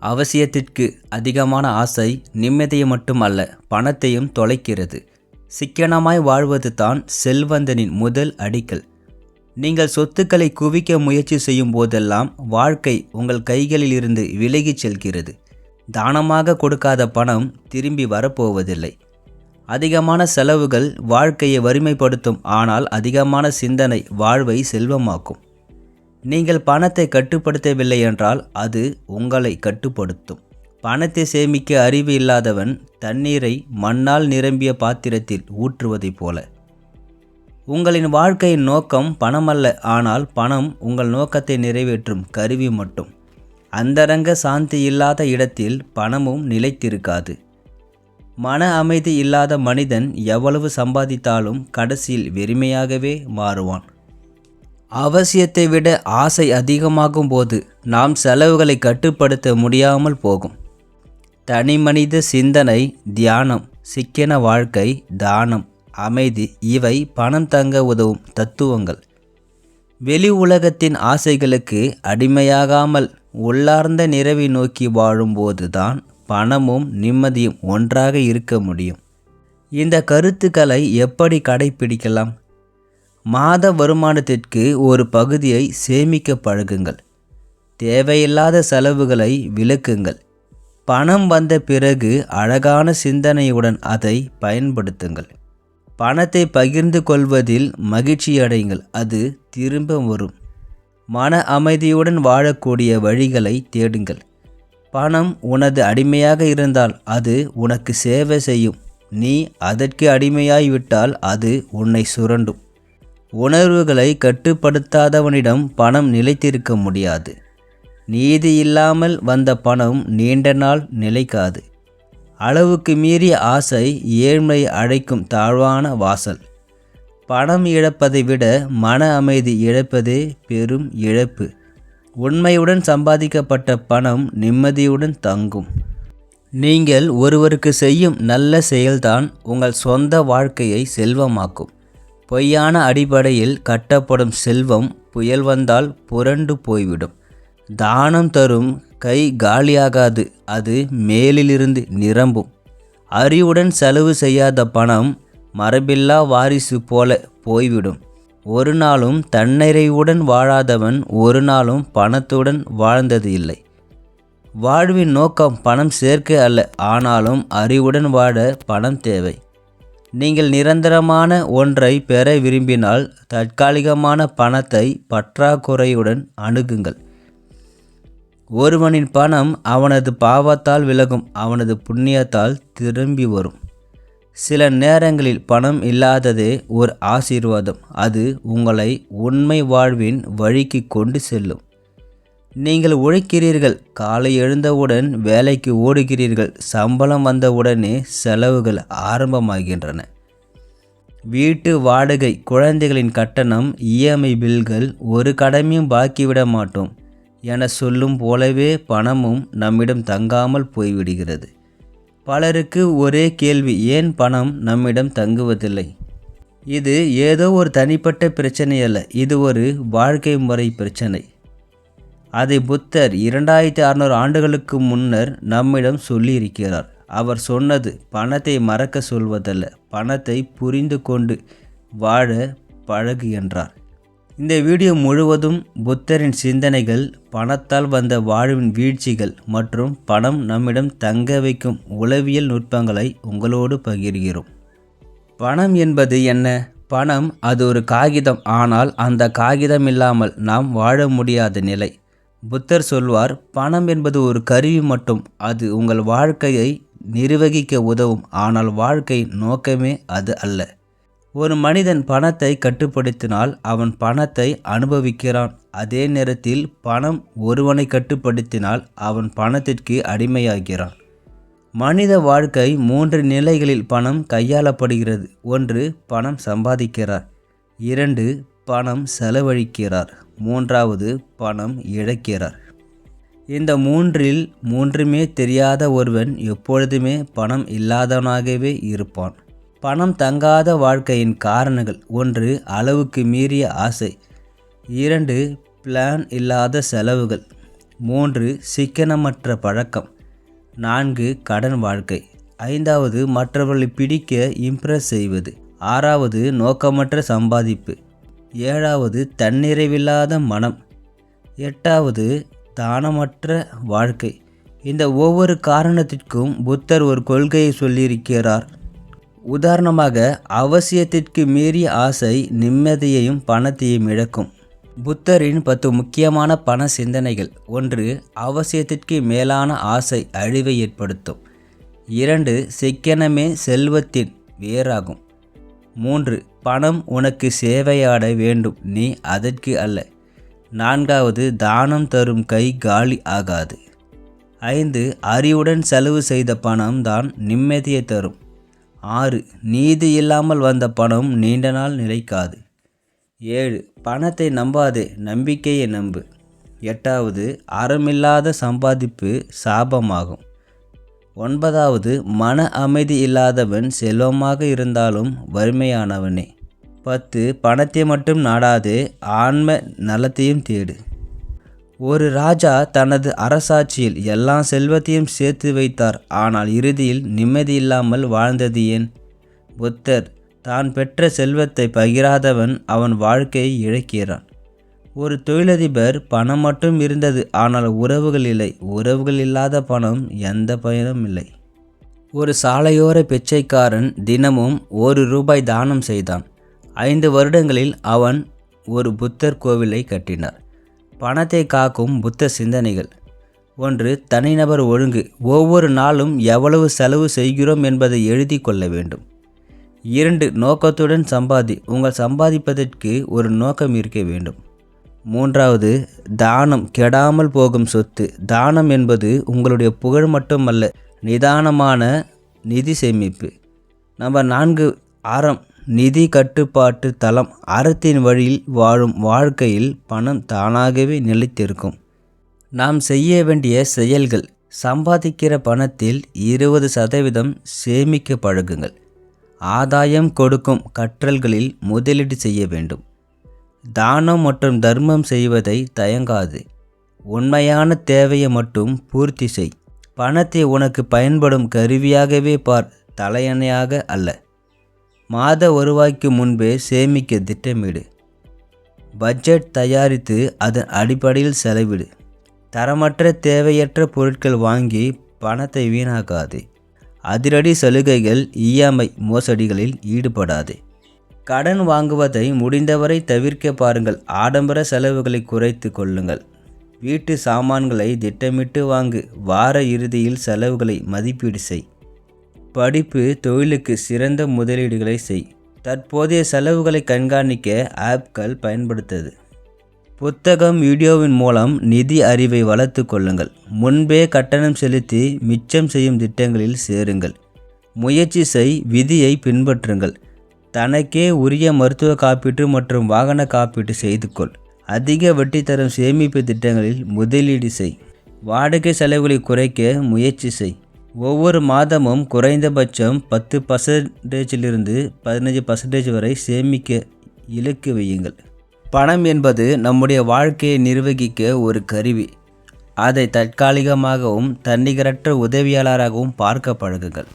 அவசியத்திற்கு அதிகமான ஆசை நிம்மதியை மட்டுமல்ல பணத்தையும் தொலைக்கிறது. சிக்கனமாய் வாழ்வது தான் செல்வந்தனின் முதல் அடிக்கல். நீங்கள் சொத்துக்களை குவிக்க முயற்சி செய்யும் போதெல்லாம் வாழ்க்கை உங்கள் கைகளில் இருந்து விலகிச் செல்கிறது. தானமாக கொடுக்காத பணம் திரும்பி வரப்போவதில்லை. அதிகமான செலவுகள் வாழ்க்கையை வறுமைப்படுத்தும் ஆனால் அதிகமான சிந்தனை வாழ்வை செல்வமாக்கும். நீங்கள் பணத்தை கட்டுப்படுத்தவில்லை என்றால் அது உங்களை கட்டுப்படுத்தும். பணத்தை சேமிக்க அறிவு இல்லாதவன் தண்ணீரை மண்ணால் நிரம்பிய பாத்திரத்தில் ஊற்றுவதைப் போல. உங்களின் வாழ்க்கையின் நோக்கம் பணமல்ல ஆனால் பணம் உங்கள் நோக்கத்தை நிறைவேற்றும் கருவி மட்டும். அந்தரங்க சாந்தி இல்லாத இடத்தில் பணமும் நிலைத்திருக்காது. மன அமைதி இல்லாத மனிதன் எவ்வளவு சம்பாதித்தாலும் கடைசியில் வெறுமையாகவே மாறுவான். அவசியத்தை விட ஆசை அதிகமாகும் போது நாம் செலவுகளை கட்டுப்படுத்த முடியாமல் போகும். தனிமனித சிந்தனை தியானம் சிக்கன வாழ்க்கை தானம் அமைதி இவை பணம் தங்க உதவும் தத்துவங்கள். வெளி உலகத்தின் ஆசைகளுக்கு அடிமையாகாமல் உள்ளார்ந்த நிறைவை நோக்கி வாழும்போது தான் பணமும் நிம்மதியும் ஒன்றாக இருக்க முடியும். இந்த கருத்துக்களை எப்படி கடைபிடிக்கலாம் மாத வருமானத்திற்கு ஒரு பகுதியை சேமிக்க பழகுங்கள். தேவையில்லாத செலவுகளை விலக்குங்கள். பணம் வந்த பிறகு அழகான சிந்தனையுடன் அதை பயன்படுத்துங்கள். பணத்தை பகிர்ந்து கொள்வதில் மகிழ்ச்சியடைங்கள் அது திரும்ப வரும். மன அமைதியுடன் வாழக்கூடிய வழிகளை தேடுங்கள். பணம் உனது அடிமையாக இருந்தால் அது உனக்கு சேவை செய்யும். நீ அதற்கு அடிமையாய்விட்டால் அது உன்னை சுரண்டும். உணர்வுகளை கட்டுப்படுத்தாதவனிடம் பணம் நிலைத்திருக்க முடியாது. நீதி இல்லாமல் வந்த பணம் நீண்ட நாள் நிலைக்காது. அளவுக்கு மீறிய ஆசை ஏழ்மை அழைக்கும் தாழ்வான வாசல். பணம் இழப்பதை விட மன அமைதி இழப்பதே பெரும் இழப்பு. உண்மையுடன் சம்பாதிக்கப்பட்ட பணம் நிம்மதியுடன் தங்கும். நீங்கள் ஒருவருக்கு செய்யும் நல்ல செயல்தான் உங்கள் சொந்த வாழ்க்கையை செல்வமாக்கும். பொய்யான அடிப்படையில் கட்டப்படும் செல்வம் புயல் வந்தால் புரண்டு போய்விடும். தானம் தரும் கை காலியாகாது அது மேலிலிருந்து நிரம்பும். அறிவுடன் செலவு செய்யாத பணம் மரபில்லா வாரிசு போல போய்விடும். ஒரு நாளும் தன்னிறைவுடன் வாழாதவன் ஒரு நாளும் பணத்துடன் வாழ்ந்தது இல்லை. வாழ்வின் நோக்கம் பணம் சேர்க்க அல்ல ஆனாலும் அறிவுடன் வாழ பணம் தேவை. நீங்கள் நிரந்தரமான ஒன்றை பெற விரும்பினால் தற்காலிகமான பணத்தை பற்றாக்குறையுடன் அணுகுங்கள். ஒருவனின் பணம் அவனது பாவத்தால் விலகும் அவனது புண்ணியத்தால் திரும்பி வரும். சில நேரங்களில் பணம் இல்லாததே ஒரு ஆசீர்வாதம். அது உங்களை உண்மை வாழ்வின் வழிக்கு கொண்டு செல்லும். நீங்கள் உழைக்கிறீர்கள். காலை எழுந்தவுடன் வேலைக்கு ஓடுகிறீர்கள். சம்பளம் வந்தவுடனே செலவுகள் ஆரம்பமாகின்றன. வீட்டு வாடகை குழந்தைகளின் கட்டணம் இஎம்ஐ பில்கள் ஒரு கடமையும் பாக்கிவிட மாட்டோம். என சொல்லும் போலவே பணமும் நம்மிடம் தங்காமல் போய்விடுகிறது. பலருக்கு ஒரே கேள்வி ஏன் பணம் நம்மிடம் தங்குவதில்லை? இது ஏதோ ஒரு தனிப்பட்ட பிரச்சனை அல்ல இது ஒரு வாழ்க்கை முறை பிரச்சனை. அதை புத்தர் இரண்டாயிரத்தி அறநூறு ஆண்டுகளுக்கு முன்னர் நம்மிடம் சொல்லியிருக்கிறார். அவர் சொன்னது பணத்தை மறக்க சொல்வதல்ல பணத்தை புரிந்து கொண்டு வாழ பழகு என்றார். இந்த வீடியோ முழுவதும் புத்தரின் சிந்தனைகள் பணத்தால் வந்த வாழ்வின் வீழ்ச்சிகள் மற்றும் பணம் நம்மிடம் தங்க வைக்கும் உளவியல் நுட்பங்களை உங்களோடு பகிர்கிறோம். பணம் என்பது என்ன? பணம் அது ஒரு காகிதம். ஆனால் அந்த காகிதம் இல்லாமல் நாம் வாழ முடியாத நிலை. புத்தர் சொல்வார் பணம் என்பது ஒரு கருவி மட்டும். அது உங்கள் வாழ்க்கையை நிர்வகிக்க உதவும். ஆனால் வாழ்க்கை நோக்கமே அது அல்ல. ஒரு மனிதன் பணத்தை கட்டுப்படுத்தினால் அவன் பணத்தை அனுபவிக்கிறான். அதே நேரத்தில் பணம் ஒருவனை கட்டுப்படுத்தினால் அவன் பணத்திற்கு அடிமையாகிறான். மனித வாழ்க்கை மூன்று நிலைகளில் பணம் கையாளப்படுகிறது. ஒன்று பணம் சம்பாதிக்கிறார். இரண்டு பணம் செலவழிக்கிறார். மூன்றாவது பணம் இழக்கிறார். இந்த மூன்றில் மூன்றுமே தெரியாத ஒருவன் எப்பொழுதுமே பணம் இல்லாதவனாகவே இருப்பான். பணம் தங்காத வாழ்க்கையின் காரணங்கள் ஒன்று அளவுக்கு மீறிய ஆசை. இரண்டு பிளான் இல்லாத செலவுகள். மூன்று சிக்கனமற்ற பழக்கம். நான்கு கடன் வாழ்க்கை. ஐந்தாவது மற்றவர்களை பிடிக்க இம்ப்ரெஸ் செய்வது. ஆறாவது நோக்கமற்ற சம்பாதிப்பு. ஏழாவது தன்னிறைவில்லாத மனம். எட்டாவது தானமற்ற வாழ்க்கை. இந்த ஒவ்வொரு காரணத்திற்கும் புத்தர் ஒரு கொள்கையை சொல்லியிருக்கிறார். உதாரணமாக அவசியத்திற்கு மீறிய ஆசை நிம்மதியையும் பணத்தையும் இழக்கும். புத்தரின் பத்து முக்கியமான பண சிந்தனைகள். ஒன்று அவசியத்திற்கு மேலான ஆசை அழிவை ஏற்படுத்தும். இரண்டு சிக்கனமே செல்வத்தின் வேறாகும் மூன்று பணம் உனக்கு சேவையாட வேண்டும். நீ அதற்கு அல்ல. நான்காவது தானம் தரும் கை காலி ஆகாது. ஐந்து அறிவுடன் செலவு செய்த பணம் தான் நிம்மதியை தரும். ஆறு நீதி இல்லாமல் வந்த பணம் நீண்ட நாள் நிலைக்காது. ஏழு பணத்தை நம்பாதே நம்பிக்கையை நம்பு. எட்டாவது அறமில்லாத சம்பாதிப்பு சாபமாகும். ஒன்பதாவது மன அமைதி இல்லாதவன் செல்வமாக இருந்தாலும் வறுமையானவனே. பத்து பணத்தை மட்டும் நாடாதே ஆன்ம நலத்தையும் தேடு. ஒரு ராஜா தனது அரசாட்சியில் எல்லா செல்வத்தையும் சேர்த்து வைத்தார். ஆனால் இறுதியில் நிம்மதி இல்லாமல் வாழ்ந்தது ஏன்? புத்தர் தான் பெற்ற செல்வத்தை பகிராதவன் அவன் வாழ்க்கையை இழக்கிறான். ஒரு தொழிலதிபர் பணம் மட்டும் இருந்தது ஆனால் உறவுகள் இல்லை. உறவுகள் இல்லாத பணம் எந்த பயனும் இல்லை. ஒரு சாலையோர பிச்சைக்காரன் தினமும் ஒரு ரூபாய் தானம் செய்தான். ஐந்து வருடங்களில் அவன் ஒரு புத்தர் கோவிலை கட்டினார். பணத்தை காக்கும் புத்த சிந்தனைகள். ஒன்று தனிநபர் ஒழுங்கு. ஒவ்வொரு நாளும் எவ்வளவு செலவு செய்கிறோம் என்பதை எழுதி கொள்ள வேண்டும். இரண்டு நோக்கத்துடன் சம்பாதி உங்கள் சம்பாதிப்பதற்கு ஒரு நோக்கம் இருக்க வேண்டும். மூன்றாவது தானம் கெடாமல் போகும் சொத்து. தானம் என்பது உங்களுடைய புகழ் மட்டுமல்ல நிதானமான நிதி சேமிப்பு. நம்பர் நான்கு அறம் நிதி கட்டுப்பாட்டு தளம். அறத்தின் வழியில் வாழும் வாழ்க்கையில் பணம் தானாகவே நிலைத்திருக்கும். நாம் செய்ய வேண்டிய செயல்கள் சம்பாதிக்கிற பணத்தில் இருபது சதவீதம் சேமிக்க பழகுங்கள். ஆதாயம் கொடுக்கும் கற்றல்களில் முதலீடு செய்ய வேண்டும். தானம் மற்றும் தர்மம் செய்வதை தயங்காது. உண்மையான தேவையை மட்டும் பூர்த்தி செய். பணத்தை உனக்கு பயன்படும் கருவியாகவே பார் தலையணையாக அல்ல. மாத வருவாய்க்கு முன்பே சேமிக்க திட்டமிடு. பட்ஜெட் தயாரித்து அதன் அடிப்படையில் செலவிடு. தரமற்ற தேவையற்ற பொருட்கள் வாங்கி பணத்தை வீணாக்காது. அதிரடி சலுகைகள் இஎம்ஐ மோசடிகளில் ஈடுபடாதே. கடன் வாங்குவதை முடிந்தவரை தவிர்க்க பாருங்கள். ஆடம்பர செலவுகளை குறைத்து கொள்ளுங்கள். வீட்டு சாமான்களை திட்டமிட்டு வாங்கு. வார இறுதியில் செலவுகளை மதிப்பீடு செய். படிப்பு தொழிலுக்கு சிறந்த முதலீடுகளை செய். தற்போதைய செலவுகளை கண்காணிக்க ஆப்கள் பயன்படுத்தது. புத்தகம் வீடியோவின் மூலம் நிதி அறிவை வளர்த்து கொள்ளுங்கள். முன்பே கட்டணம் செலுத்தி மிச்சம் செய்யும் திட்டங்களில் சேருங்கள். முயற்சி செய் விதியை பின்பற்றுங்கள். தனக்கே உரிய மருத்துவ காப்பீட்டு மற்றும் வாகன காப்பீட்டு செய்து கொள். அதிக வட்டி தரும் சேமிப்பு திட்டங்களில் முதலீடு செய். வாடகை செலவுகளை குறைக்க முயற்சி செய். ஒவ்வொரு மாதமும் குறைந்தபட்சம் பத்து பர்சன்டேஜிலிருந்து பதினஞ்சு பர்சன்டேஜ் வரை சேமிக்க இலக்கு வையுங்கள். பணம் என்பது நம்முடைய வாழ்க்கையை நிர்வகிக்க ஒரு கருவி. அதை தற்காலிகமாகவும் தன்னிகரற்ற உதவியாளராகவும் பார்க்க பழகுங்கள்.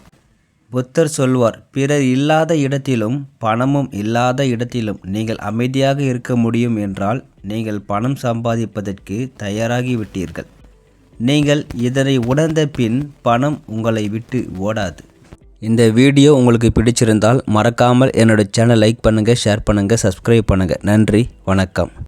புத்தர் சொல்வார் பிறர் இல்லாத இடத்திலும் பணமும் இல்லாத இடத்திலும் நீங்கள் அமைதியாக இருக்க முடியும் என்றால் நீங்கள் பணம் சம்பாதிப்பதற்கு தயாராகிவிட்டீர்கள். நீங்கள் இதனை உணர்ந்த பின் பணம் உங்களை விட்டு ஓடாது இந்த வீடியோ உங்களுக்கு பிடிச்சிருந்தால் மறக்காமல் என்னோட சேனல் லைக் பண்ணுங்கள் ஷேர் பண்ணுங்கள் சப்ஸ்கிரைப் பண்ணுங்கள் நன்றி வணக்கம்.